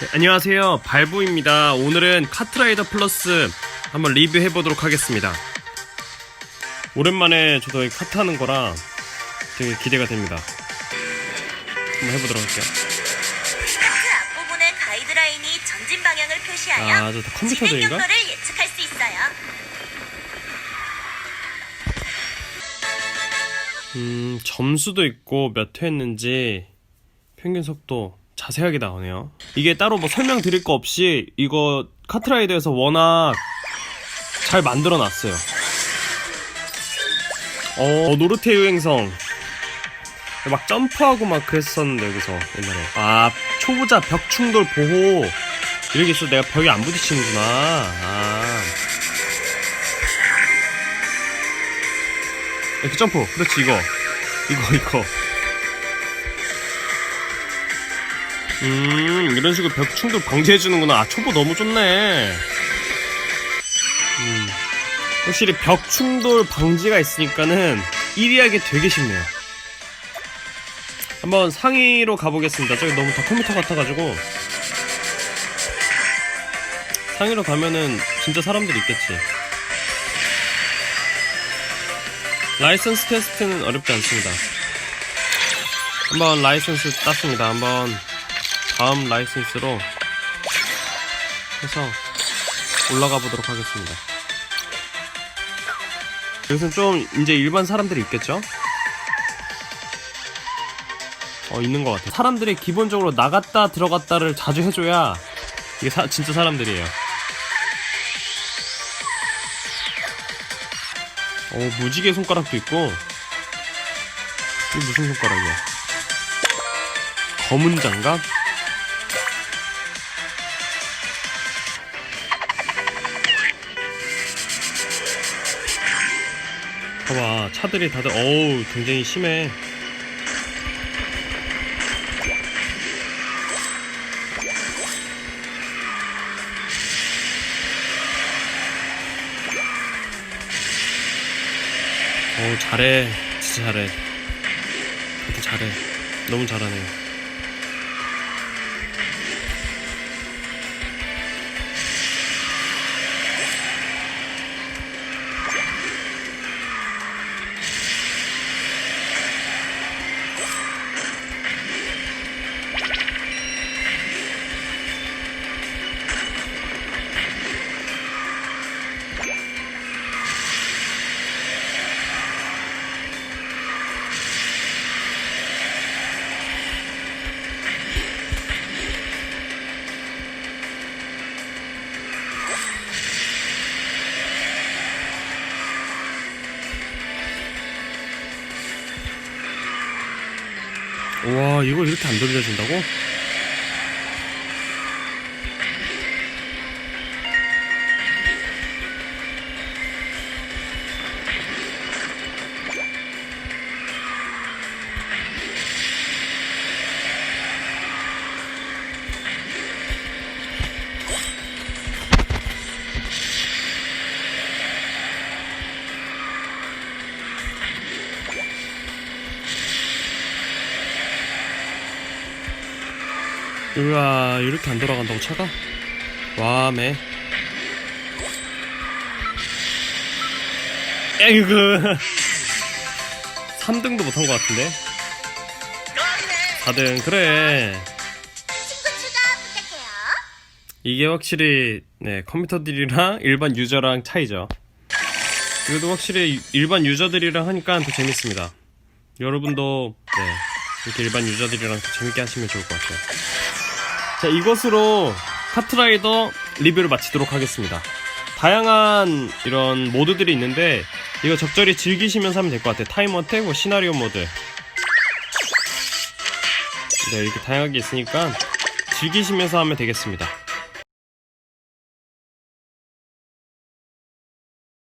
네, 안녕하세요. 발부입니다. 오늘은 카트라이더 플러스 한번 리뷰해 보도록 하겠습니다. 오랜만에 저도 이 카트 하는 거라 되게 기대가 됩니다. 한번 해보도록 할게요. 그 앞부분의 가이드라인이 전진 방향을 표시하여 아, 저다 진행 컴퓨터들인가? 경로를 예측할 수 있어요. 음 점수도 있고 몇 회 했는지 평균 속도 자세하게 나오네요. 이게 따로 뭐 설명 드릴 거 없이 이거 카트라이더에서 워낙 잘 만들어 놨어요. 어 노르테 유 행성. 막 점프하고 막 그랬었는데 여기서 옛날에. 아 초보자 벽 충돌 보호. 이렇게 있어 내가 벽에 안 부딪히는구나. 아. 이렇게 점프. 그렇지 이거. 이거 이거 음 이런 식으로 벽 충돌 방지해주는구나. 아 초보 너무 좋네. 음. 확실히 벽 충돌 방지가 있으니까는 1위 하기 되게 쉽네요. 한번 상위로 가보겠습니다. 저기 너무 다 컴퓨터 같아가지고. 상위로 가면은 진짜 사람들이 있겠지. 라이선스 테스트는 어렵지 않습니다. 한번 라이선스 땄습니다. 한번 다음 라이선스로 해서 올라가 보도록 하겠습니다. 여기서는 좀 이제 일반 사람들이 있겠죠? 어, 있는 것 같아요. 사람들이 기본적으로 나갔다 들어갔다를 자주 해줘야 이게 사- 진짜 사람들이에요. 어, 무지개 손가락도 있고. 이게 무슨 손가락이야? 검은 장갑? 봐봐, 차들이 다들, 어우, 굉장히 심해. 어우, 잘해. 진짜 잘해. 하여튼 잘해. 너무 잘하네요. 와, 이걸 이렇게 안 돌려준다고? 우와, 이렇게 안 돌아간다고 차가? 와, 매. 에이구. 3등도 못한 것 같은데? 4등, 그래. 이게 확실히, 네, 컴퓨터들이랑 일반 유저랑 차이죠. 그래도 확실히 일반 유저들이랑 하니까 더 재밌습니다. 여러분도, 네, 이렇게 일반 유저들이랑 더 재밌게 하시면 좋을 것 같아요. 자, 이것으로 카트라이더 리뷰를 마치도록 하겠습니다. 다양한 이런 모드들이 있는데, 이거 적절히 즐기시면서 하면 될 것 같아요. 타임 어택, 뭐 시나리오 모드. 네, 이렇게 다양하게 있으니까 즐기시면서 하면 되겠습니다.